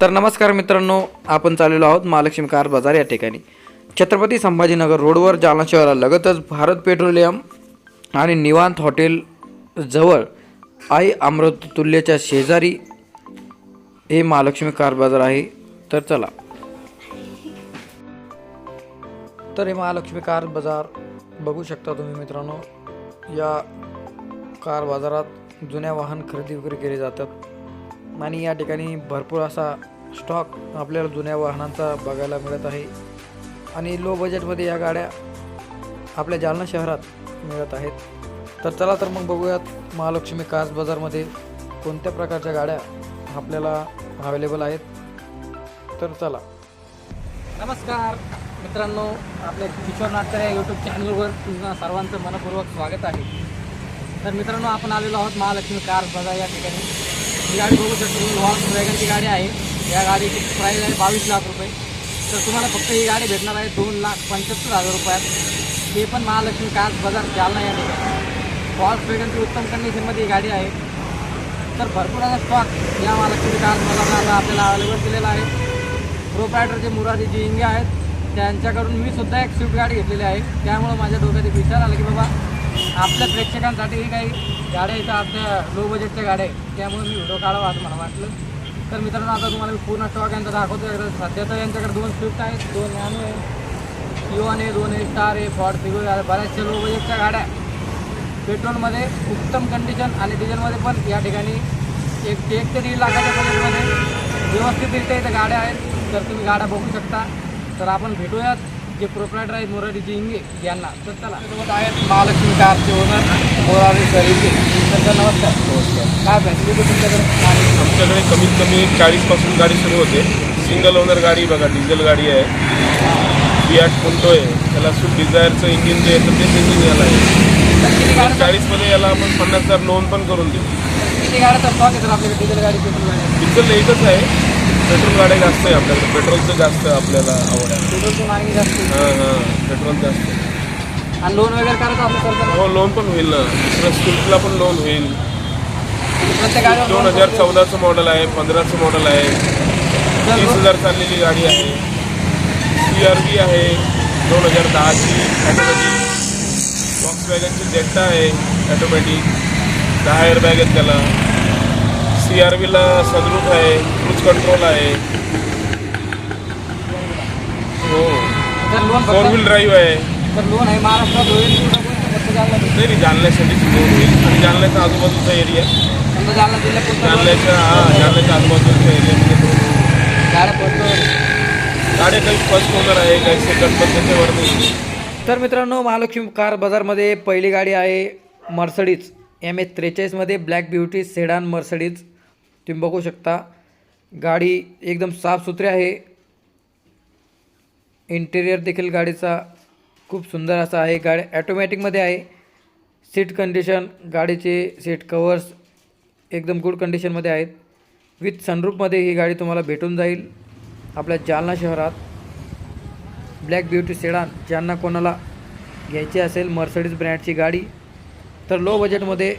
तर नमस्कार मित्रांनो आपण चाललेलो आहोत महालक्ष्मी कार बाजार या ठिकाणी. छत्रपती संभाजीनगर रोडवर जालना शहरालगतच भारत पेट्रोलियम आणि निवांत हॉटेल जवळ आई अमृततुल्यच्या शेजारी हे महालक्ष्मी कार बाजार आहे. तर चला. तर हे महालक्ष्मी कार बाजार बघू शकता तुम्ही मित्रांनो या कार बाजारात जुन्या वाहन खरेदी विक्री केले जातात. आणि या ठिकाणी भरपूर असा स्टॉक आपल्याला जुन्या वाहनांचा बघायला मिळत आहे. आणि लो बजेटमध्ये या गाड्या आपल्या जालना शहरात मिळत आहेत. तर चला तर मग बघूयात महालक्ष्मी कास बाजारमध्ये कोणत्या प्रकारच्या गाड्या आपल्याला अवेलेबल आहेत. तर चला. नमस्कार. मित्रांनो आपल्या किशोर नाटकर या यूट्यूब चॅनलवर तुमचं सर्वांचं मनपूर्वक स्वागत आहे. तर मित्रांनो आपण आलेलो आहोत महालक्ष्मी कार्स बाजार या ठिकाणी. ही गाडी बघू शकतो तुम्ही. वॉक्स वॅगनची गाडी आहे. या गाडीची प्राईस आहे बावीस लाख रुपये. तर तुम्हाला फक्त ही गाडी भेटणार आहे दोन लाख पंच्याहत्तर हजार रुपयात. ते पण महालक्ष्मी कार बाजार जालना या ठिकाणी. वॉल्स वॅगनची उत्तम कंडिशनमध्ये ही गाडी आहे. तर भरपूर असा स्टॉक या महालक्ष्मी कार बाजारला आपल्याला अवेलेबल केलेला आहे. प्रोप्रायटरचे मुरारी जे इंगे आहेत त्यांच्याकडून मी सुद्धा एक स्विफ्ट गाडी घेतलेली आहे. त्यामुळं माझ्या डोक्यात विचार आला की बाबा आपल्या प्रेक्षकांसाठी काही गाड्या इथं आपल्या लो बजेटच्या गाड्या आहेत. त्यामुळे मी व्हिडिओ काढावा असं मला वाटलं. तर मित्रांनो आता तुम्हाला मी पूर्ण स्टॉक यांचा दाखवतो सध्या तर यांच्याकडे दोन स्विफ्ट आहेत. दोन नॅनो आहे. किओन आहे दोन आहे स्टार आहे फॉर्ड फिगो बऱ्याचशा लो बजेटच्या गाड्या पेट्रोलमध्ये उत्तम कंडिशन आणि डिझेलमध्ये पण या ठिकाणी एक एक ते दीड लाखाच्या बजेटमध्ये व्यवस्थितरित्या इथं गाड्या आहेत. तर तुम्ही गाड्या बघू शकता. तर आपण भेटूयात. जे प्रोप्रायटर आहेत मोरारीचे इंगे यांना तर चला. सोबत आहेत महालक्ष्मी कारचे owner Morari sir Inge sir नमस्कार. काय फॅसिलिटी तुमच्याकडे. आमच्याकडे कमीत कमी चाळीसपासून गाडी सुरू होते. सिंगल ओनर गाडी बघा डिझेल गाडी आहे. बियाट पुंटो आहे. त्याला स्विफ्ट डिझायरचं इंजिन जे येतं तेच इंजिन याला आहे. चाळीसमध्ये याला आपण पन्नास हजार लोन पण करून देऊ. किती स्टॉक आपल्याकडे डिझेल गाडी पेट्रोल गाडी डिझेल एकच आहे. पेट्रोल गाड्या जास्त आहे आपल्याकडे. पेट्रोलचं जास्त आपल्याला आवड आहे. पेट्रोलचं आणखी जास्त हां हां. पेट्रोल जास्त. आणि लोन वगैरे करायचं असलं सर हो लोन पण होईल ना. दुसरं स्विफ्टला पण लोन होईल. तर प्रत्येक गाडीवर दोन loan हजार करतो. चौदाचं मॉडेल आहे पंधराचं मॉडेल आहे. जर तीस हजार चाललेली गाडी आहे. सी आर बी आहे. दोन हजार दहाची ॲटोमॅटिक बॉक्स वॅगनची जेट्टा आहे ॲटोमॅटिक दहा एअर बॅग आहेत त्याला. सी आर बीला सनरूफ आहे क्रूज कंट्रोल आहे. हो. फोर व्हील ड्राईव्ह आहे. नाही नाही जालन्यासाठीच लोन होईल. आणि जालन्याचा आजूबाजूचा एरिया जालन्याच्या हां जालन्याच्या. गाड्या पडतो गाड्या काही फर्स्ट ओनर आहे काही सेकंड पण त्याच्यावर तर मित्रांनो महालक्ष्मी कार बाजारमध्ये पहिली गाडी आहे मर्सडीज एम एच त्रेचाळीसमध्ये ब्लॅक ब्युटी सेडान मर्सडीज तुम्ही बघू शकता गाडी एकदम साफसुथरी आहे. इंटेरियर देखील गाडीचा खूप सुंदर असा आहे. गाडी ॲटोमॅटिकमध्ये आहे. सीट कंडिशन गाडीचे सीट कवर्स एकदम गुड कंडिशनमध्ये आहेत. विथ सनरूफमध्ये ही गाडी तुम्हाला भेटून जाईल. आपल्या जालना शहरात. ब्लॅक ब्युटी सेडान ज्यांना कोणाला घ्यायची असेल मर्सडीज ब्रँडची गाडी. तर लो बजेटमध्ये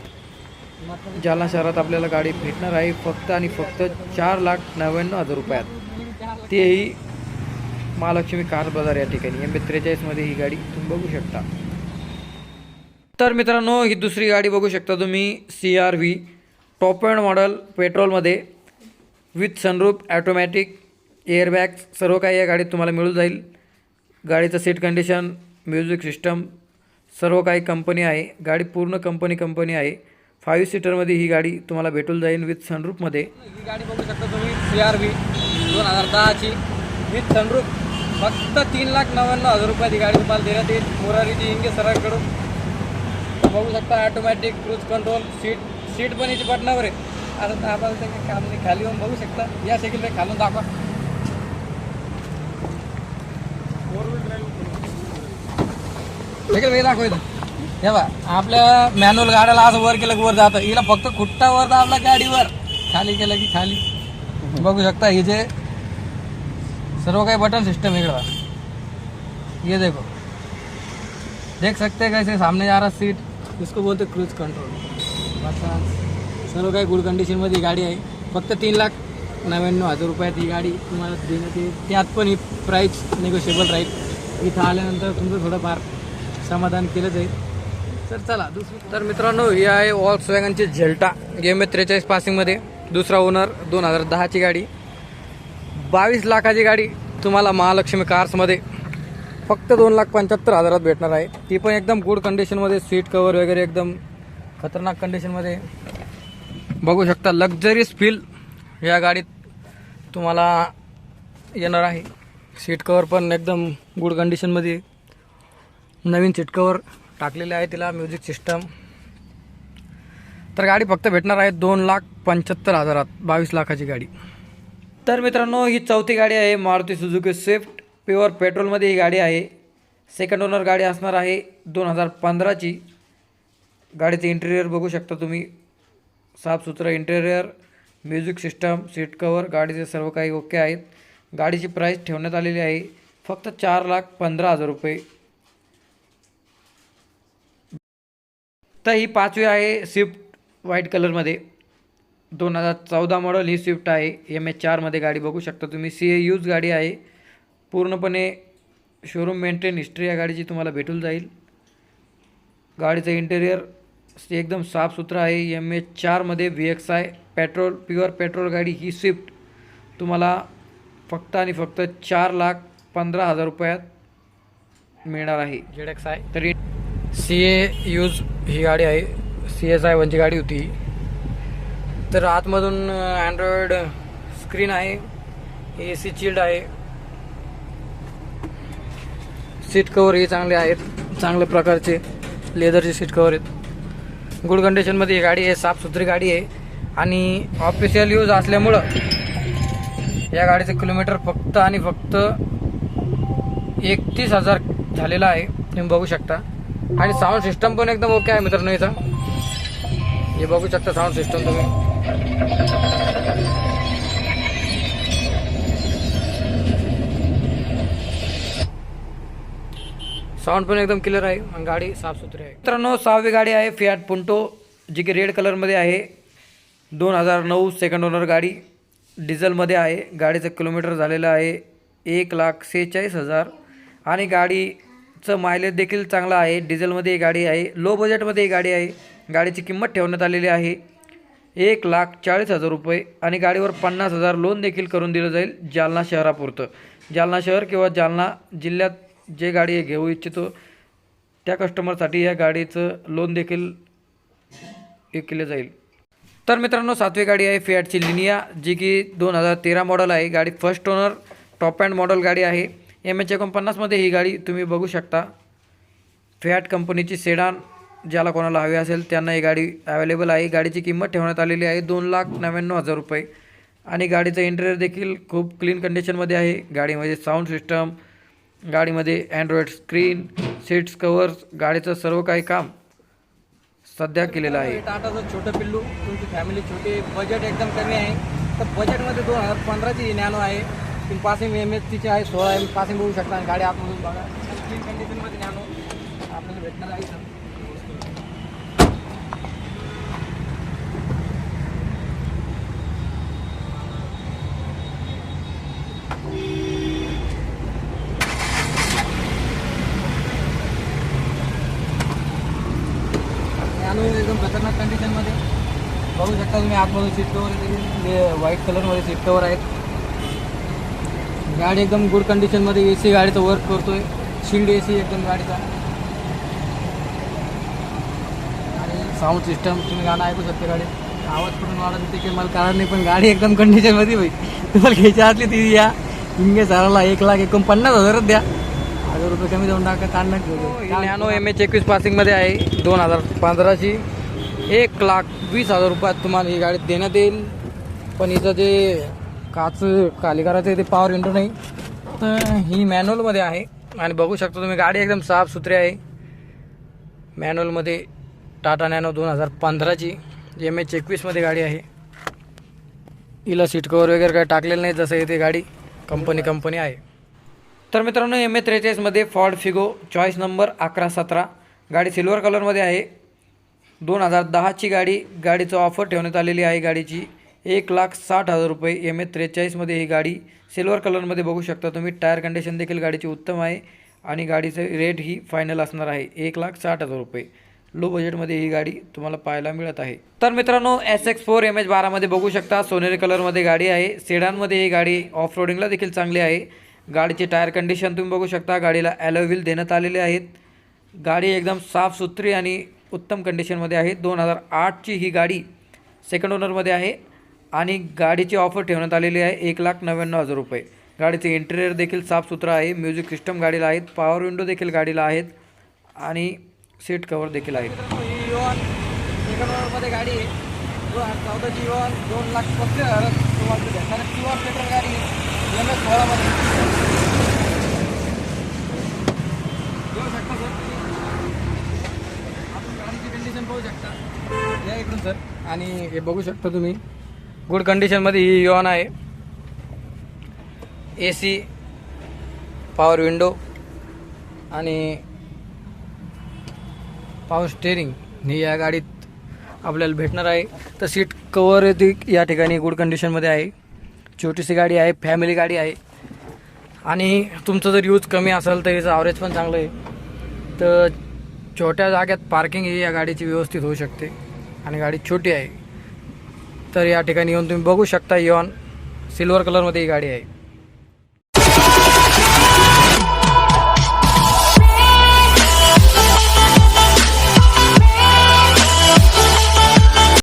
जालना शहरात आपल्याला गाडी भेटणार आहे फक्त आणि फक्त चार लाख नव्याण्णव हजार रुपयात. तेही महालक्ष्मी कार बाजार या ठिकाणी. एम बी त्रेचाळीसमध्ये ही गाडी तुम्ही बघू शकता. तर मित्रांनो ही दुसरी गाडी बघू शकता तुम्ही C R V top end model पेट्रोलमध्ये with sunroof automatic airbag सर्व काही या गाडीत तुम्हाला मिळून जाईल. गाडीचं सीट कंडिशन म्युझिक सिस्टम सर्व काही कंपनी आहे. गाडी पूर्ण कंपनी कंपनी आहे. फाईव्ह सीटरमध्ये ही गाडी तुम्हाला भेटून जाईल विथ सनरूफमध्ये. ही गाडी बघू शकता तुम्ही सी आर व्ही दोन हजार दहाची. विथ सनरूफ फक्त तीन लाख नव्याण्णव हजार रुपयात ही गाडी तुम्हाला देण्यात येईल. मोरारीची इंगे सरळकडून. बघू शकता automatic cruise control seat seat पण हिची बटनावर आहे. आता तर आपण ते काही काम नाही खाली येऊन बघू शकता. या सेकंड काही खालून दाखवा. सेकंड दाखव दाखवायचं हे बा आपल्या मॅन्युअल गाड्याला असं वर केलं की वर जातं. हिला फक्त खुट्टा वर दाबला गाडीवर. खाली केलं की खाली. बघू शकता हे जे सर्व काही बटन सिस्टम इकडं. ये देखो. देख सकते हैं कैसे सामने जा रहा सीट इसको बोलते क्रूज कंट्रोल सर्व काही गुड कंडिशनमध्ये गाडी आहे. फक्त तीन लाख नव्याण्णव हजार रुपयात ही गाडी तुम्हाला देण्यात येईल. त्यात पण ही प्राईस निगोशिएबल राहील. इथं आल्यानंतर तुमचं थोडंफार समाधान केलं जाईल तर चला दुसरी तर मित्रांनो ही आहे वॉल्स वॅगनची झेल्टा एम ए त्रेचाळीस पासिंगमध्ये दुसरा ओनर दोन हजार दहाची गाडी. बावीस लाखाची गाडी तुम्हाला महालक्ष्मी कार्समध्ये फक्त दोन लाख पंच्याहत्तर हजारात भेटणार आहे. ती पण एकदम गुड कंडिशनमध्ये सीट कवर वगैरे एकदम खतरनाक कंडिशनमध्ये बघू शकता लक्झरीज फील या गाडीत तुम्हाला येणार आहे. सीट कवर पण एकदम गुड कंडिशनमध्ये नवीन सीट कवर टाकलेले आहे तिला म्युझिक सिस्टम. तर गाडी फक्त भेटणार आहे दोन लाख पंच्याहत्तर हजारात बावीस लाखाची गाडी. तर मित्रांनो ही चौथी गाडी आहे मारुती सुझुकी स्विफ्ट. प्युअर पेट्रोलमध्ये ही गाडी आहे. सेकंड ओनर गाडी असणार आहे दोन हजार पंधराची. गाडीचं इंटेरियर बघू शकता तुम्ही. साफसुथरं interior music system seat cover गाडीचे सर्व काही ओके आहेत. गाडीची प्राईस ठेवण्यात आलेली आहे. फक्त चार लाख पंधरा हजार रुपये. तर ही पाचवी आहे स्विफ्ट व्हाईट कलरमध्ये. दोन हजार चौदा मॉडल ही स्विफ्ट आहे. एम एच चारमध्ये गाडी बघू शकता तुम्ही. सी ए यूज गाडी आहे. पूर्णपणे शोरूम मेंटेन हिस्ट्री या गाडीची तुम्हाला भेटून जाईल. गाडीचं इंटेरियर एकदम साफसुथरं आहे. एम एच चारमध्ये V X I petrol pure petrol गाडी ही स्विफ्ट. तुम्हाला फक्त आणि फक्त चार लाख पंधरा हजार रुपयात मिळणार आहे. जेड एक्स आहे तरी सी ए यूज ही गाडी आहे. सी एस आय वनची गाडी होती. तर आतमधून अँड्रॉइड स्क्रीन आहे. ए सी चिल्ड आहे. सीट कवरही चांगले आहेत. चांगल्या प्रकारचे लेदरचे सीट कवर आहेत. गुड कंडिशनमध्ये ही गाडी आहे. साफसुथरी गाडी आहे. आणि ऑफिशियल यूज असल्यामुळं या गाडीचे किलोमीटर फक्त आणि फक्त एकतीस हजार झालेला आहे. तुम्ही बघू शकता. आणि साऊंड सिस्टम पण एकदम ओके आहे मित्रांनो इथं हे बघू शकता साऊंड सिस्टम तुम्ही. साऊंड पण एकदम क्लिअर आहे आणि गाडी साफसुथरी आहे. मित्रांनो सहावी गाडी आहे फियाट पुंटो जी की रेड कलरमध्ये आहे. दोन हजार नऊ सेकंड ओनर गाडी. डिझेलमध्ये आहे. गाडीचं किलोमीटर झालेलं आहे एक लाख सेहेचाळीस हजार. आणि गाडी चं मायलेज देखील चांगला आहे. डिझेलमध्ये ही गाडी आहे. लो बजेटमध्ये ही गाडी आहे. गाडीची किंमत ठेवण्यात आलेली आहे. एक लाख चाळीस हजार रुपये आणि गाडीवर पन्नास हजार लोन देखील करून दिलं जाईल जालना शहरापुरतं. जालना शहर किंवा जालना जिल्ह्यात जे गाडी घेऊ इच्छितो त्या कस्टमरसाठी या गाडीचं लोन देखील हे केलं जाईल. तर मित्रांनो सातवी गाडी आहे फियाटची लिनिया जी की दोन हजार तेरा मॉडल आहे. गाडी first owner top end model गाडी आहे. एम एच एकोणपन्नासमध्ये ही गाडी तुम्ही बघू शकता. फॅट कंपनीची सेडान ज्याला कोणाला हवी असेल त्यांना ही गाडी अवेलेबल आहे. गाडीची किंमत ठेवण्यात आलेली आहे दोन लाख नव्याण्णव हजार रुपये. आणि गाडीचं इंटेरियर देखील खूप क्लीन कंडिशनमध्ये आहे. गाडीमध्ये साऊंड सिस्टम गाडीमध्ये अँड्रॉइड स्क्रीन सीट्स कवर्स गाडीचं सर्व काही काम सध्या केलेलं आहे. टाटाचं छोटं पिल्लू तुमची फॅमिली छोटी बजेट एकदम कमी आहे. तर बजेटमध्ये दोन हजार पंधराची नॅनो आहे. तुम्ही पासिंग एम एच सीचे आहे सोळा एम पासिंग बघू शकता आणि गाडी आतमधून बघा. क्लीन कंडिशनमध्ये आणून आपल्याला भेटणार आहे सर एकदम खतरनाक कंडिशनमध्ये बघू शकता तुम्ही आतमधून सीट कवर व्हाईट कलरमध्ये सीट कवर आहेत. गाडी एकदम गुड कंडिशनमध्ये ए सी गाडीचं वर्क करतोय. शिल्ड ए सी एकदम गाडीचा. आणि साऊंड सिस्टम तुम्ही गाणं ऐकू शकता गाडी. आवाज कुठून वाढत ते काही मला कारण नाही पण गाडी एकदम कंडिशनमध्ये भाई तुम्हाला घ्यायची असली ती या. इंगे साराला एक लाख एकोणपन्नास हजारच द्या. हजार रुपये कमी देऊन टाका काढणार घेऊ नॅनो एम एच एकवीस पासिंगमध्ये आहे दोन हजार पंधराची. एक लाख वीस हजार रुपयात तुम्हाला ही गाडी देण्यात येईल. पण हिचं जे काच खाली करायचं ते पॉवर विंडो नाही. तर ही मॅन्युअलमध्ये आहे. आणि बघू शकता तुम्ही गाडी एकदम साफसुथरी आहे. मॅन्युअलमध्ये टाटा नॅनो दोन हजार पंधराची एम एच एकवीसमध्ये गाडी आहे. हिला सीट कवर वगैरे काही टाकलेलं नाही जसं इथे गाडी कंपनी कंपनी आहे. तर मित्रांनो एम ए त्रेचाळीसमध्ये फॉर्ड फिगो चॉईस नंबर अकरा सतरा. गाडी सिल्वर कलरमध्ये आहे. दोन हजार दहाची गाडी गाडीचं ऑफर ठेवण्यात आलेली आहे गाडीची. एक लाख साठ हजार रुपये एम एच त्रेचाळीसमध्ये ही गाडी सिल्वर कलरमध्ये बघू शकता तुम्ही. टायर कंडिशन देखील गाडीची उत्तम आहे आणि गाडीचं रेट ही फायनल असणार आहे. एक लाख साठ हजार रुपये. लो बजेटमध्ये ही गाडी तुम्हाला पाहायला मिळत आहे. तर मित्रांनो S X four M H बारामध्ये बघू शकता. सोनेरी कलरमध्ये गाडी आहे. सेडानमध्ये ही गाडी ऑफ रोडिंगला देखील चांगली आहे. गाडीची टायर कंडिशन तुम्ही बघू शकता. गाडीला ॲलो व्हील देण्यात आलेले आहेत. गाडी एकदम साफसुथरी आणि उत्तम कंडिशनमध्ये आहे. दोन हजार आठची ही गाडी सेकंड ओनरमध्ये आहे. आणि गाडीची ऑफर ठेवण्यात आलेली आहे एक लाख नव्याण्णव हजार रुपये. गाडीचे इंटेरियर देखील साफसुथरं आहे म्युझिक सिस्टम गाडीला आहेत पॉवर विंडो देखील गाडीला आहेत आणि सीट कवर देखील आहेत. सेकंड ओनरमध्ये गाडी आहे. दोन हजार चौदाची दोन लाख पस्तीस हजार पेट्रोल गाडी एम एस सोळामध्ये. येऊ शकता सर? आपण गाडीची कंडिशन पाहू शकता. या इकडून सर. आणि हे बघू शकता तुम्ही. गुड कंडिशनमध्ये ही यॉन आहे. ए सी पॉवर विंडो आणि पॉवर स्टेरिंग ही या गाडीत आपल्याला भेटणार आहे. तर सीट कवर ती या ठिकाणी गुड कंडिशनमध्ये आहे. छोटीशी गाडी आहे फॅमिली गाडी आहे. आणि तुमचं जर यूज कमी असेल तर याचं ॲव्हरेज पण चांगलं आहे. तर छोट्या जाग्यात पार्किंग ही या गाडीची व्यवस्थित होऊ शकते. आणि गाडी छोटी आहे. तर या ठिकाणी येऊन तुम्ही बघू शकता यॉन सिल्वर कलरमध्ये ही गाडी आहे.